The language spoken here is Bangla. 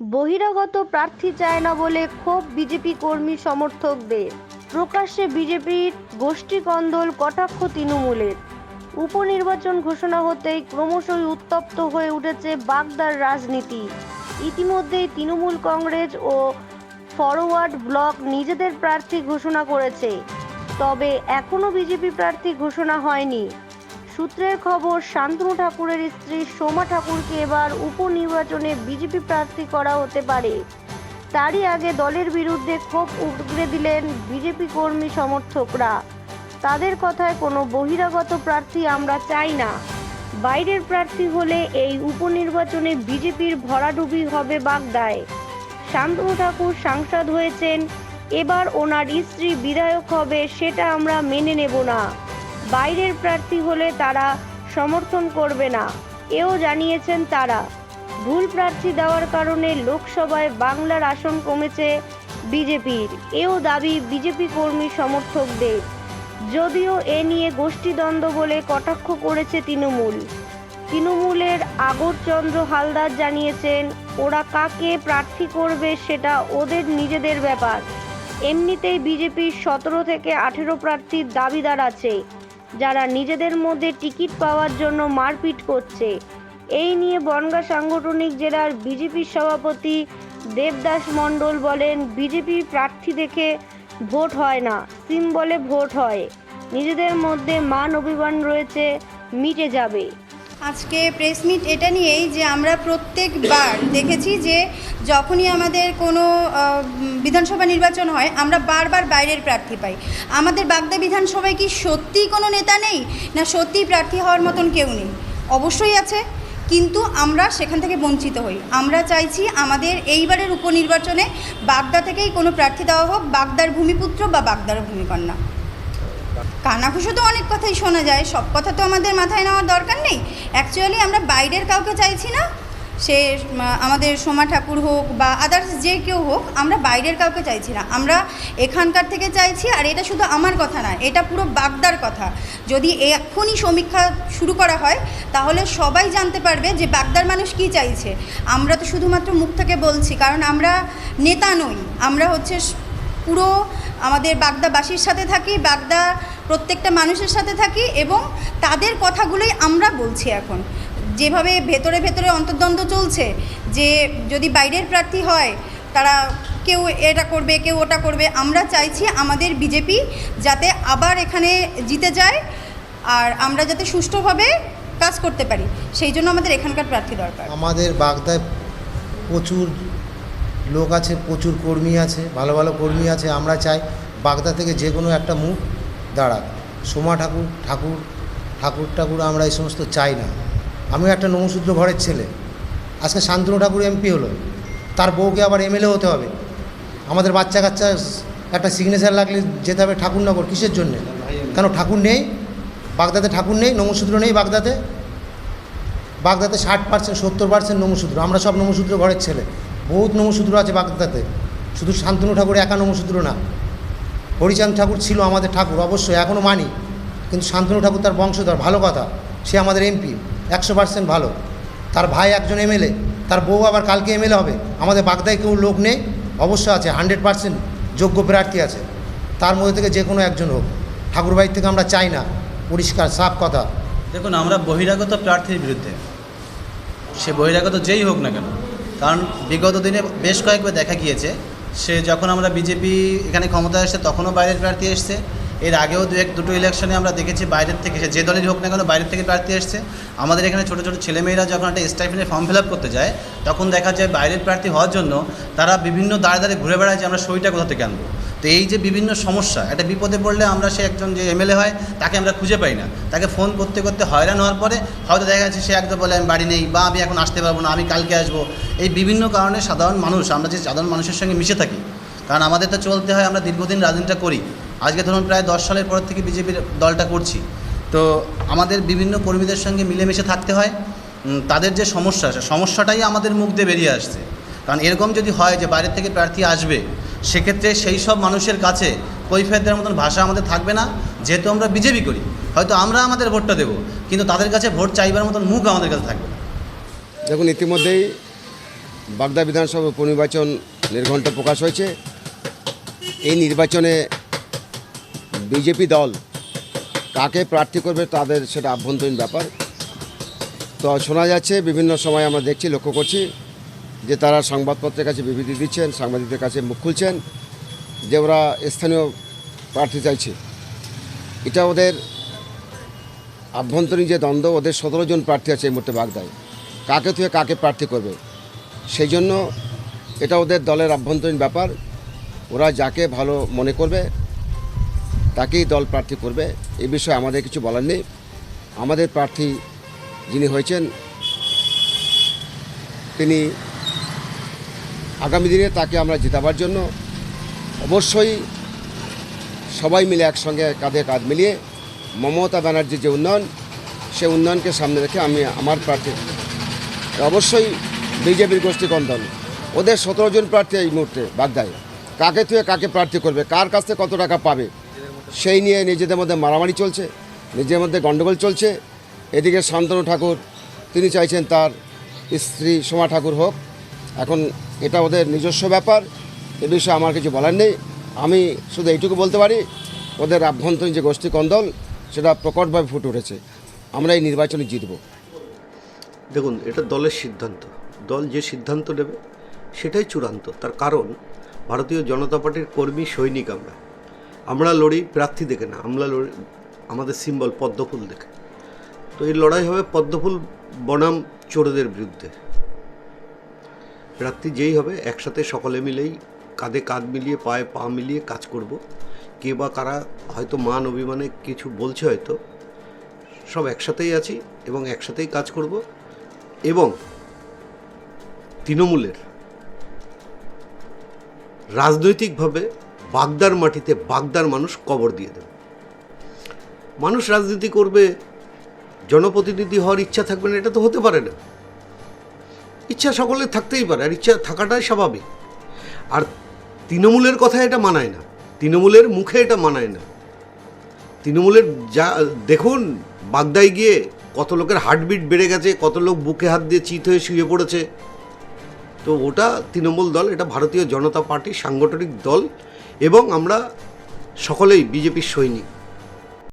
বহিরাগত প্রার্থী চায় না বলে ক্ষোভ বিজেপি কর্মী সমর্থকদের। প্রকাশ্যে বিজেপির গোষ্ঠীকন্দল কটাক্ষ তৃণমূলের। উপনির্বাচন ঘোষণা হতেই ক্রমশই উত্তপ্ত হয়ে উঠেছে বাগদার রাজনীতি। ইতিমধ্যেই তৃণমূল কংগ্রেস ও ফরওয়ার্ড ব্লক নিজেদের প্রার্থী ঘোষণা করেছে। তবে এখনও বিজেপি প্রার্থী ঘোষণা হয়নি। সূত্রের খবর, শান্তনু ঠাকুরের স্ত্রী সোমা ঠাকুরকে এবার উপনির্বাচনে বিজেপি প্রার্থী করা হতে পারে। তারই আগে দলের বিরুদ্ধে ক্ষোভ উগরে দিলেন বিজেপি কর্মী সমর্থকরা। তাদের কথায় কোনো বহিরাগত প্রার্থী আমরা চাই না। বাইরের প্রার্থী হলে এই উপনির্বাচনে বিজেপির ভরাডুবি হবে বাগদায়। শান্তনু ঠাকুর সাংসদ হয়েছেন, এবার ওনার স্ত্রী বিধায়ক হবে, সেটা আমরা মেনে নেব না। বাইরের প্রার্থী হলে তারা সমর্থন করবে না। এও জানিয়েছেন তারা, ভুল প্রার্থী দেওয়ার কারণে লোকসভায় বাংলার আসন কমেছে বিজেপির। এও দাবি, বিজেপি কর্মী সমর্থকদের, যদিও এ নিয়ে গোষ্ঠীদ্বন্দ্ব বলে কটাক্ষ করেছে তৃণমূল। তৃণমূলের আগরচন্দ্র হালদার জানিয়েছেন, ওরা কাকে প্রার্থী করবে সেটা ওদের নিজেদের ব্যাপার। এমনিতেই বিজেপির সতেরো থেকে আঠেরো প্রার্থীর দাবিদার আছে। যারা নিজেদের মধ্যে টিকিট পাওয়ার জন্য মারপিট করছে। এই নিয়ে বনগা সাংগঠনিক জেলার বিজেপির সভাপতি দেবদাস মণ্ডল বলেন, বিজেপি প্রার্থী দেখে ভোট হয় না, সিম্বলে ভোট হয়। নিজেদের মধ্যে মান অভিমান রয়েছে, মিটে যাবে। আজকে প্রেস মিট এটা নিয়েই যে আমরা প্রত্যেকবার দেখেছি যে যখনই আমাদের কোনো বিধানসভা নির্বাচন হয়, আমরা বারবার বাইরের প্রার্থী পাই। আমাদের বাগদা বিধানসভায় কি সত্যিই কোনো নেতা নেই? না সত্যিই প্রার্থী হওয়ার মতন কেউ নেই? অবশ্যই আছে, কিন্তু আমরা সেখান থেকে বঞ্চিত হই। আমরা চাইছি আমাদের এইবারের উপনির্বাচনে বাগদা থেকেই কোনো প্রার্থী দেওয়া হোক, বাগদার ভূমিপুত্র বা বাগদার ভূমিকন্যা। কানাঘুষো তো অনেক কথাই শোনা যায়, সব কথা তো আমাদের মাথায় নেওয়ার দরকার নেই। অ্যাকচুয়ালি আমরা বাইরের কাউকে চাইছি না। সে আমাদের সোমা ঠাকুর হোক বা আদার্স যে কেউ হোক, আমরা বাইরের কাউকে চাইছি না। আমরা এখানকার থেকে চাইছি, আর এটা শুধু আমার কথা না, এটা পুরো বাগদার কথা। যদি এখনই সমীক্ষা শুরু করা হয়, তাহলে সবাই জানতে পারবে যে বাগদার মানুষ কি চাইছে। আমরা তো শুধুমাত্র মুখ থেকে বলছি, কারণ আমরা নেতা নই। আমরা হচ্ছে পুরো আমাদের বাগদাবাসীর সাথে থাকি, বাগদা প্রত্যেকটা মানুষের সাথে থাকি এবং তাদের কথাগুলোই আমরা বলছি এখন। যেভাবে ভেতরে ভেতরে অন্তর্দ্বন্দ্ব চলছে, যে যদি বাইরের প্রার্থী হয়, তারা কেউ এটা করবে, কেউ ওটা করবে, আমরা চাইছি আমাদের বিজেপি যাতে আবার এখানে জিতে যায় আর আমরা যাতে সুষ্ঠুভাবে কাজ করতে পারি। সেই জন্য আমাদের এখানকার প্রার্থী দরকার। আমাদের বাগদায় প্রচুর লোক আছে, প্রচুর কর্মী আছে, ভালো ভালো কর্মী আছে। আমরা চাই বাগদা থেকে যে কোনো একটা মুখ দাঁড়াক। সোমা ঠাকুর ঠাকুর ঠাকুর ঠাকুর আমরা এই সমস্ত চাই না। আমিও একটা নমশূদ্র ঘরের ছেলে। আজকে শান্তনু ঠাকুর এমপি হলো। তার বউকে আবার এমএলএ হতে হবে। আমাদের বাচ্চা কাচ্চা একটা সিগনেচার লাগলে যেতে হবে ঠাকুরনগর। কিসের জন্যে? কেন ঠাকুর নেই? বাগদাতে ঠাকুর নেই নমশূদ্র নেই বাগদাতে বাগদাতে ষাট পার্সেন্ট সত্তর পার্সেন্ট নমশূদ্র আমরা সব নমশূদ্র ঘরের ছেলে। বহুত নমশূদ্র আছে বাগদাতে শুধু শান্তনু ঠাকুর একা নমশূদ্র না। হরিচাঁদ ঠাকুর ছিল আমাদের ঠাকুর, অবশ্যই এখনও মানি। কিন্তু শান্তনু ঠাকুর তার বংশধর, ভালো কথা। সে আমাদের এমপি একশো পার্সেন্ট ভালো। তার ভাই একজন এমএলএ তার বউ আবার কালকে এমএলএ হবে। আমাদের বাগদায় কেউ লোক নেই অবশ্য আছে, হান্ড্রেড পার্সেন্ট যোগ্য প্রার্থী আছে। তার মধ্যে থেকে যে কোনো একজন হোক। ঠাকুরবাড়ির থেকে আমরা চাই না, পরিষ্কার, সাফ কথা। দেখুন, আমরা বহিরাগত প্রার্থীর বিরুদ্ধে, সে বহিরাগত যেই হোক না কেন, কারণ বিগত দিনে বেশ কয়েকবার দেখা গিয়েছে সে যখন আমরা বিজেপি এখানে ক্ষমতায় আসছে তখনও বাইরের প্রার্থী এসছে। এর আগেও দু এক, দুটো ইলেকশনে আমরা দেখেছি বাইরের থেকে যে দলেরই হোক না কেন বাইরের থেকে প্রার্থী এসছে। আমাদের এখানে ছোটো ছোটো ছেলেমেয়েরা যখন একটা স্টাইফেনের ফর্ম ফিল করতে যায়, তখন দেখা যায় বাইরের প্রার্থী হওয়ার জন্য তারা বিভিন্ন দাঁড়ে দাঁড়ে ঘুরে বেড়ায় যে আমরা সইটা কোথা থেকে আনব। তো এই যে বিভিন্ন সমস্যা, একটা বিপদে পড়লে আমরা সে একজন যে এমএলএ হয়, তাকে আমরা খুঁজে পাই না। তাকে ফোন করতে করতে হয়রান হওয়ার পরে হয়তো দেখা যাচ্ছে সে একদম বলে, আমি বাড়ি নেই বা আমি এখন আসতে পারব না, আমি কালকে আসব। এই বিভিন্ন কারণে সাধারণ মানুষ, আমরা যে সাধারণ মানুষের সঙ্গে মিশে থাকি, কারণ আমাদের তো চলতে হয়, আমরা দীর্ঘদিন রাজনীতিটা করি। আজকে ধরুন প্রায় দশ সালের পর থেকে বিজেপির দলটা করছি। তো আমাদের বিভিন্ন কর্মীদের সঙ্গে মিলেমিশে থাকতে হয়। তাদের যে সমস্যা সে সমস্যাটাই আমাদের মুখ দিয়ে বেরিয়ে আসছে। কারণ এরকম যদি হয় যে বাইরে থেকে প্রার্থী আসবে, সেক্ষেত্রে সেই সব মানুষের কাছে কৈফিয়ত দেওয়ার মতন ভাষা আমাদের থাকবে না, যেহেতু আমরা বিজেপি করি। হয়তো আমরা আমাদের ভোটটা দেবো, কিন্তু তাদের কাছে ভোট চাইবার মতন মুখ আমাদের কাছে থাকবে দেখুন, ইতিমধ্যেই বাগদা বিধানসভা উপনির্বাচন নির্ঘণ্ট প্রকাশ হয়েছে। এই নির্বাচনে বিজেপি দল কাকে প্রার্থী করবে তাদের সেটা আভ্যন্তরীণ ব্যাপার। তো শোনা যাচ্ছে বিভিন্ন সময় আমরা দেখছি, লক্ষ্য করছি যে তারা সংবাদপত্রের কাছে বিবৃতি দিচ্ছেন, সাংবাদিকদের কাছে মুখ খুলছেন যে ওরা স্থানীয় প্রার্থী চাইছে। এটা ওদের আভ্যন্তরীণ যে দ্বন্দ্ব, ওদের সতেরো জন প্রার্থী আছে এই মুহূর্তে বাগদায়। কাকে থেকে কাকে প্রার্থী করবে? সেই জন্য এটা ওদের দলের আভ্যন্তরীণ ব্যাপার। ওরা যাকে ভালো মনে করবে তাকেই দল প্রার্থী করবে এই বিষয়ে আমাদের কিছু বলার নেই। আমাদের প্রার্থী যিনি হয়েছেন, তিনি আগামী দিনে তাকে আমরা জেতাবার জন্য অবশ্যই সবাই মিলে একসঙ্গে কাঁধে কাঁধ মিলিয়ে মমতা ব্যানার্জির যে উন্নয়ন, সে উন্নয়নকে সামনে রেখে আমি আমার প্রার্থী। অবশ্যই বিজেপির গোষ্ঠী কন্দল। ওদের সতেরো জন প্রার্থী এই মুহূর্তে বাগদায় কাকে থুয়ে কাকে প্রার্থী করবে? কার কাছ থেকে কত টাকা পাবে? সেই নিয়ে নিজেদের মধ্যে মারামারি চলছে নিজের মধ্যে গণ্ডগোল চলছে। এদিকে শান্তনু ঠাকুর, তিনি চাইছেন তার স্ত্রী সোমা ঠাকুর হোক। এখন এটা ওদের নিজস্ব ব্যাপার, এ বিষয়ে আমার কিছু বলার নেই। আমি শুধু এইটুকু বলতে পারি, ওদের আভ্যন্তরীণ যে গোষ্ঠী কন্দল, সেটা প্রকটভাবে ফুটে উঠেছে। আমরা এই নির্বাচনে জিতব। দেখুন, এটা দলের সিদ্ধান্ত। দল যে সিদ্ধান্ত নেবে, সেটাই চূড়ান্ত। তার কারণ, ভারতীয় জনতা পার্টির কর্মী সৈনিক আমরা। আমরা লড়ি প্রার্থী দেখে না, আমরা লড়ি, আমাদের সিম্বল পদ্মফুল দেখে। তো এই লড়াই হবে পদ্মফুল বনাম চোরদের বিরুদ্ধে। প্রার্থী যেই হবে, একসাথে সকলে মিলেই কাঁধে কাঁধ মিলিয়ে, পায়ে পা মিলিয়ে কাজ করব। কে বা কারা হয়তো মান অভিমানে কিছু বলছে হয়তো, সব একসাথেই আছি এবং একসাথেই কাজ করব এবং তৃণমূলের রাজনৈতিকভাবে বাগদার মাটিতে বাগদার মানুষ কবর দিয়ে দেবে। মানুষ রাজনীতি করবে, জনপ্রতিনিধি হওয়ার ইচ্ছা থাকবে না, এটা তো হতে পারে না। ইচ্ছা সকলের থাকতেই পারে, আর ইচ্ছা থাকাটাই স্বাভাবিক। আর তৃণমূলের কথা এটা মানায় না, তৃণমূলের মুখে এটা মানায় না। তৃণমূলের যা, দেখুন, বাগদায় গিয়ে কত লোকের হার্টবিট বেড়ে গেছে, কত লোক বুকে হাত দিয়ে চিত হয়ে শুয়ে পড়েছে। তো ওটা তৃণমূল দল, এটা ভারতীয় জনতা পার্টি সাংগঠনিক দল এবং আমরা সকলেই বিজেপির সৈনিক।